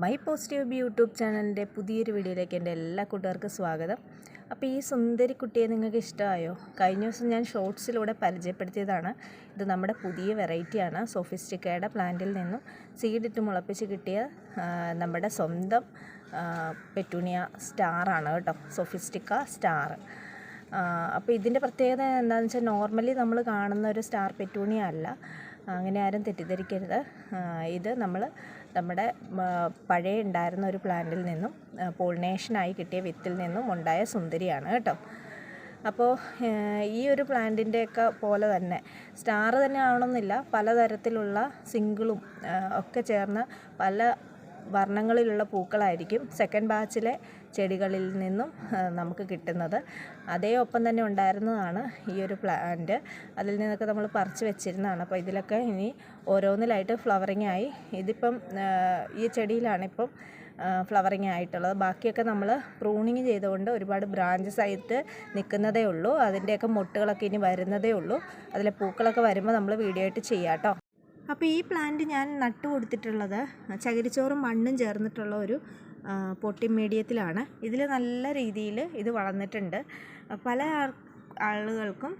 My positive B YouTube ചാനലിന്റെ പുതിയൊരു വീഡിയോയിലേക്ക് എന്റെ എല്ലാ കൂട്ടുകാർക്കും സ്വാഗതം. അപ്പോൾ ഈ സുന്ദരി കുട്ടിയെ നിങ്ങൾക്ക് ഇഷ്ടമായോ? കഴിഞ്ഞ ദിവസം ഞാൻ ഷോർട്സിലൂടെ പരിചയപ്പെടുത്തിയതാണ്. ഇത് നമ്മുടെ പുതിയ വെറൈറ്റിയാണ്. സോഫിസ്റ്റിക്കയുടെ പ്ലാന്റിൽ നിന്നും സീഡിട്ട് മുളപ്പിച്ച് കിട്ടിയ നമ്മുടെ സ്വന്തം പെറ്റൂണിയ സ്റ്റാറാണ് കേട്ടോ. സോഫിസ്റ്റിക്ക സ്റ്റാർ അപ്പോൾ ഇതിന്റെ പ്രത്യേകത എന്താണെന്ന് വെച്ചാൽ നോർമലി നമ്മൾ കാണുന്ന ഒരു സ്റ്റാർ പെറ്റൂണിയ അല്ല. അങ്ങനെ ആരും തെറ്റിദ്ധരിക്കരുത്. ഇത് നമ്മൾ നമ്മുടെ പഴയ ഉണ്ടായിരുന്ന ഒരു പ്ലാന്റിൽ നിന്നും പോളിനേഷനായി കിട്ടിയ വിത്തിൽ നിന്നും ഉണ്ടായ സുന്ദരിയാണ് കേട്ടോ. അപ്പോൾ ഈ ഒരു പ്ലാന്റിന്റെയൊക്കെ പോലെ തന്നെ സ്റ്റാർ തന്നെ ആവണമെന്നില്ല പലതരത്തിലുള്ള സിംഗിളും ഒക്കെ ചേർന്ന് പല വർണങ്ങളിലുള്ള പൂക്കളായിരിക്കും സെക്കൻഡ് ബാച്ചിലെ ചെടികളിൽ നിന്നും നമുക്ക് കിട്ടുന്നത്. അതേ ഒപ്പം തന്നെ ഉണ്ടായിരുന്നതാണ് ഈ ഒരു പ്ലാന്റ് അതിൽ നിന്നൊക്കെ നമ്മൾ പറിച്ച് വെച്ചിരുന്നതാണ്. അപ്പോൾ ഇതിലൊക്കെ ഇനി ഓരോന്നിലായിട്ട് ഫ്ലവറിങ് ആയി. ഇതിപ്പം ഈ ചെടിയിലാണ് ഇപ്പം ഫ്ലവറിങ് ആയിട്ടുള്ളത്. ബാക്കിയൊക്കെ നമ്മൾ പ്രൂണിങ് ചെയ്തുകൊണ്ട് ഒരുപാട് ബ്രാഞ്ചസ് ആയിട്ട് നിൽക്കുന്നതേ ഉള്ളൂ. അതിന്റെയൊക്കെ മൊട്ടുകളൊക്കെ ഇനി വരുന്നതേ ഉള്ളൂ. അതിലെ പൂക്കളൊക്കെ വരുമ്പോൾ നമ്മൾ വീഡിയോ ആയിട്ട് ചെയ്യാം കേട്ടോ അപ്പോൾ ഈ പ്ലാന്റ് ഞാൻ നട്ടു കൊടുത്തിട്ടുള്ളത് ചകിരിച്ചോറും മണ്ണും ചേർന്നിട്ടുള്ള ഒരു പൊട്ടി മീഡിയത്തിലാണ്. ഇതിൽ നല്ല രീതിയിൽ ഇത് വളർന്നിട്ടുണ്ട്. പല ആളുകൾക്കും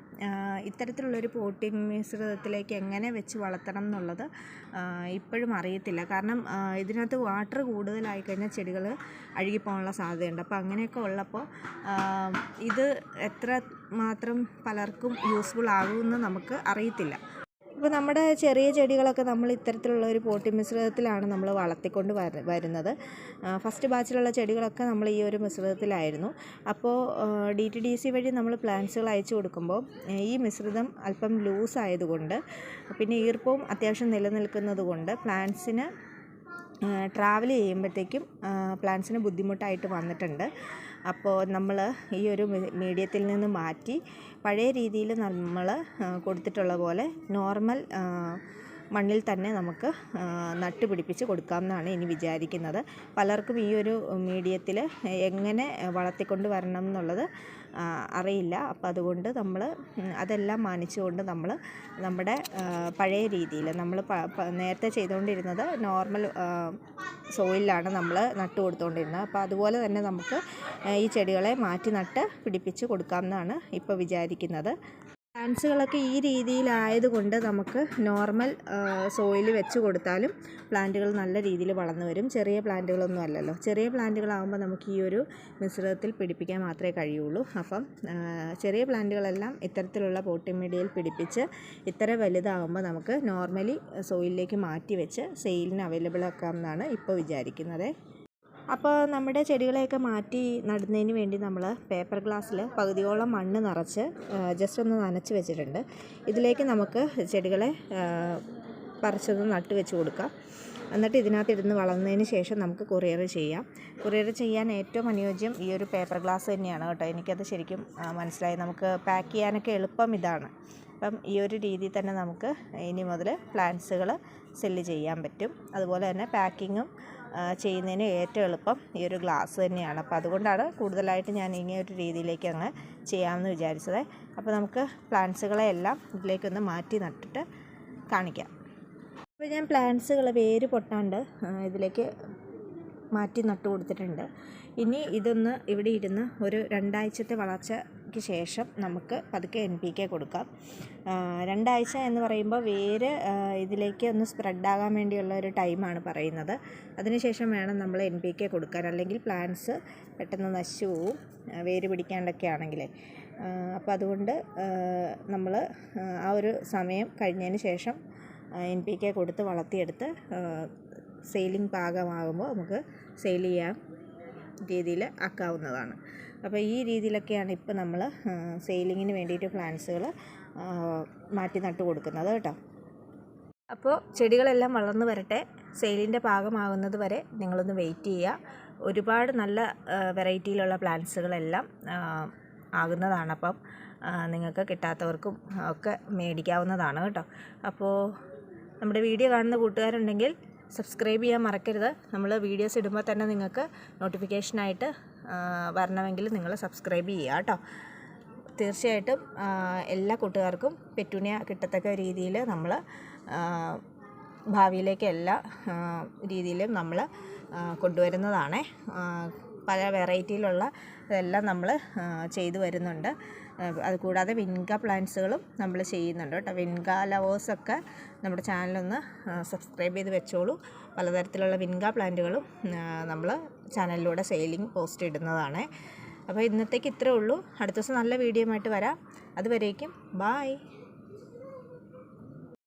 ഇത്തരത്തിലുള്ളൊരു പോട്ടിംഗ് മിശ്രിതത്തിലേക്ക് എങ്ങനെ വെച്ച് വളർത്തണം എന്നുള്ളത് ഇപ്പോഴും അറിയത്തില്ല. കാരണം ഇതിനകത്ത് വാട്ടർ കൂടുതലായി കഴിഞ്ഞാൽ ചെടികൾ അഴുകിപ്പോകാനുള്ള സാധ്യതയുണ്ട്. അപ്പോൾ അങ്ങനെയൊക്കെ ഉള്ളപ്പോൾ ഇത് എത്ര മാത്രം പലർക്കും യൂസ്ഫുൾ ആകുമെന്ന് നമുക്ക് അറിയത്തില്ല. ഇപ്പോൾ നമ്മുടെ ചെറിയ ചെടികളൊക്കെ നമ്മൾ ഇത്തരത്തിലുള്ള ഒരു പോട്ടി മിശ്രിതത്തിലാണ് നമ്മൾ വളർത്തിക്കൊണ്ട് വര വരുന്നത്. ഫസ്റ്റ് ബാച്ചിലുള്ള ചെടികളൊക്കെ നമ്മൾ ഈ ഒരു മിശ്രിതത്തിലായിരുന്നു. അപ്പോൾ ഡി ടി ഡി സി വഴി നമ്മൾ പ്ലാന്റ്സുകൾ അയച്ചു കൊടുക്കുമ്പോൾ ഈ മിശ്രിതം അല്പം ലൂസ് ആയതുകൊണ്ട് പിന്നെ ഈർപ്പവും അത്യാവശ്യം നിലനിൽക്കുന്നത് കൊണ്ട് പ്ലാന്റ്സിന് ട്രാവൽ ചെയ്യുമ്പോഴത്തേക്കും പ്ലാൻസിന് ബുദ്ധിമുട്ടായിട്ട് വന്നിട്ടുണ്ട്. അപ്പോൾ നമ്മൾ ഈ ഒരു മീഡിയത്തിൽ നിന്ന് മാറ്റി പഴയ രീതിയിൽ നമ്മൾ കൊടുത്തിട്ടുള്ള പോലെ നോർമൽ മണ്ണിൽ തന്നെ നമുക്ക് നട്ട് പിടിപ്പിച്ച് കൊടുക്കാമെന്നാണ് ഇനി വിചാരിക്കുന്നത്. പലർക്കും ഈ ഒരു മീഡിയത്തിൽ എങ്ങനെ വളർത്തിക്കൊണ്ട് വരണം എന്നുള്ളത് അറിയില്ല. അപ്പം അതുകൊണ്ട് നമ്മൾ അതെല്ലാം മാനിച്ചുകൊണ്ട് നമ്മൾ നമ്മുടെ പഴയ രീതിയിൽ നമ്മൾ നേരത്തെ ചെയ്തുകൊണ്ടിരുന്നത് നോർമൽ സോയിലാണ് നമ്മൾ നട്ട് കൊടുത്തുകൊണ്ടിരുന്നത്. അപ്പോൾ അതുപോലെ തന്നെ നമുക്ക് ഈ ചെടികളെ മാറ്റി നട്ട് പിടിപ്പിച്ച് കൊടുക്കാമെന്നാണ് ഇപ്പോൾ വിചാരിക്കുന്നത്. പ്ലാന്റ്സുകളൊക്കെ ഈ രീതിയിലായതുകൊണ്ട് നമുക്ക് നോർമൽ സോയിൽ വെച്ച് കൊടുത്താലും പ്ലാന്റുകൾ നല്ല രീതിയിൽ വളർന്നു വരും. ചെറിയ പ്ലാന്റുകളൊന്നും അല്ലല്ലോ. ചെറിയ പ്ലാന്റുകളാകുമ്പോൾ നമുക്ക് ഈ ഒരു മിശ്രിതത്തിൽ പിടിപ്പിക്കാൻ മാത്രമേ കഴിയുള്ളൂ. അപ്പം ചെറിയ പ്ലാന്റുകളെല്ലാം ഇത്തരത്തിലുള്ള പോട്ടിമീഡിയയിൽ പിടിപ്പിച്ച് ഇത്ര വലുതാകുമ്പോൾ നമുക്ക് നോർമലി സോയിലിലേക്ക് മാറ്റി വെച്ച് സെയിലിന് അവൈലബിൾ ആക്കാമെന്നാണ് ഇപ്പോൾ വിചാരിക്കുന്നത്. അപ്പോൾ നമ്മുടെ ചെടികളെയൊക്കെ മാറ്റി നടുന്നതിന് വേണ്ടി നമ്മൾ പേപ്പർ ഗ്ലാസ്സിൽ പകുതിയോളം മണ്ണ് നിറച്ച് ജസ്റ്റ് ഒന്ന് നനച്ച് വെച്ചിട്ടുണ്ട്. ഇതിലേക്ക് നമുക്ക് ചെടികളെ പറിച്ചൊന്ന് നട്ട് വെച്ച് കൊടുക്കാം. എന്നിട്ട് ഇതിനകത്ത് ഇരുന്ന് വളർന്നതിന് ശേഷം നമുക്ക് കൊറിയർ ചെയ്യാം. കൊറിയർ ചെയ്യാൻ ഏറ്റവും അനുയോജ്യം ഈ ഒരു പേപ്പർ ഗ്ലാസ് തന്നെയാണ് കേട്ടോ. എനിക്കത് ശരിക്കും മനസ്സിലായി. നമുക്ക് പാക്ക് ചെയ്യാനൊക്കെ എളുപ്പം ഇതാണ്. അപ്പം ഈ ഒരു രീതിയിൽ തന്നെ നമുക്ക് ഇനി മുതൽ പ്ലാന്റ്സുകൾ സെല്ല് ചെയ്യാൻ പറ്റും. അതുപോലെ തന്നെ പാക്കിങ്ങും ചെയ്യുന്നതിന് ഏറ്റവും എളുപ്പം ഈ ഒരു ഗ്ലാസ് തന്നെയാണ്. അപ്പോൾ അതുകൊണ്ടാണ് കൂടുതലായിട്ട് ഞാൻ ഇങ്ങനെ ഒരു രീതിയിലേക്ക് അങ്ങ് ചെയ്യാമെന്ന് വിചാരിച്ചത്. അപ്പോൾ നമുക്ക് പ്ലാന്റ്സുകളെ എല്ലാം ഇതിലേക്കൊന്ന് മാറ്റി നട്ടിട്ട് കാണിക്കാം. അപ്പോൾ ഞാൻ പ്ലാന്റ്സുകൾ വേര് പൊട്ടാണ്ട് ഇതിലേക്ക് മാറ്റി നട്ടു കൊടുത്തിട്ടുണ്ട് ഇനി ഇതൊന്ന് ഇവിടെ ഇരുന്ന് ഒരു രണ്ടാഴ്ചത്തെ വളർച്ചയ്ക്ക് ശേഷം നമുക്ക് പതുക്കെ എൻ പി കെ കൊടുക്കാം. രണ്ടാഴ്ച എന്ന് പറയുമ്പോൾ വേര് ഇതിലേക്ക് ഒന്ന് സ്പ്രെഡാകാൻ വേണ്ടിയുള്ള ഒരു ടൈമാണ് പറയുന്നത്. അതിനുശേഷം വേണം നമ്മൾ എൻ പി കെ കൊടുക്കാൻ. അല്ലെങ്കിൽ പ്ലാന്റ്സ് പെട്ടെന്ന് നശിച്ചു പോവും. വേര് പിടിക്കാണ്ടൊക്കെ ആണെങ്കിലേ. അപ്പോൾ അതുകൊണ്ട് നമ്മൾ ആ ഒരു സമയം കഴിഞ്ഞതിന് ശേഷം എൻ പി കെ കൊടുത്ത് വളർത്തിയെടുത്ത് സെയിലിംഗ് പാകമാകുമ്പോൾ നമുക്ക് സെയിൽ ചെയ്യാൻ രീതിയിൽ ആക്കാവുന്നതാണ്. അപ്പോൾ ഈ രീതിയിലൊക്കെയാണ് ഇപ്പോൾ നമ്മൾ സെയിലിങ്ങിന് വേണ്ടിയിട്ട് പ്ലാന്റ്സുകൾ മാറ്റി നട്ട് കൊടുക്കുന്നത് കേട്ടോ. അപ്പോൾ ചെടികളെല്ലാം വളർന്നു വരട്ടെ. സെയിലിന്റെ ഭാഗമാകുന്നത് വരെ നിങ്ങളൊന്ന് വെയിറ്റ് ചെയ്യുക. ഒരുപാട് നല്ല വെറൈറ്റിയിലുള്ള പ്ലാന്റ്സുകളെല്ലാം ആകുന്നതാണ് അപ്പം നിങ്ങൾക്ക് കിട്ടാത്തവർക്കും ഒക്കെ മേടിക്കാവുന്നതാണ് കേട്ടോ. അപ്പോൾ നമ്മുടെ വീഡിയോ കാണുന്ന കൂട്ടുകാരുണ്ടെങ്കിൽ സബ്സ്ക്രൈബ് ചെയ്യാൻ മറക്കരുത്. നമ്മൾ വീഡിയോസ് ഇടുമ്പോൾ തന്നെ നിങ്ങൾക്ക് നോട്ടിഫിക്കേഷനായിട്ട് വരണമെങ്കിൽ നിങ്ങൾ സബ്സ്ക്രൈബ് ചെയ്യുക കേട്ടോ. തീർച്ചയായിട്ടും എല്ലാ കൂട്ടുകാർക്കും പെറ്റൂണിയ കിട്ടത്തക്ക രീതിയിൽ നമ്മൾ ഭാവിയിലേക്ക് എല്ലാ രീതിയിലും നമ്മൾ കൊണ്ടുവരുന്നതാണ്. പല വെറൈറ്റിയിലുള്ള ഇതെല്ലാം നമ്മൾ ചെയ്തു വരുന്നുണ്ട്. അതുകൂടാതെ വിൻഗ പ്ലാന്റ്സുകളും നമ്മൾ ചെയ്യുന്നുണ്ട് കേട്ടോ. വിൻഗ ലവേഴ്സൊക്കെ നമ്മുടെ ചാനലൊന്ന് സബ്സ്ക്രൈബ് ചെയ്ത് വെച്ചോളൂ. പലതരത്തിലുള്ള വിൻഗ പ്ലാന്റുകളും നമ്മൾ ചാനലിലൂടെ സെയിലിംഗ് പോസ്റ്റ് ഇടുന്നതാണ്. അപ്പോൾ ഇന്നത്തേക്ക് ഇത്രേ ഉള്ളൂ. അടുത്ത ദിവസം നല്ല വീഡിയോ ആയിട്ട് വരാം. അതുവരേക്കും ബായ്.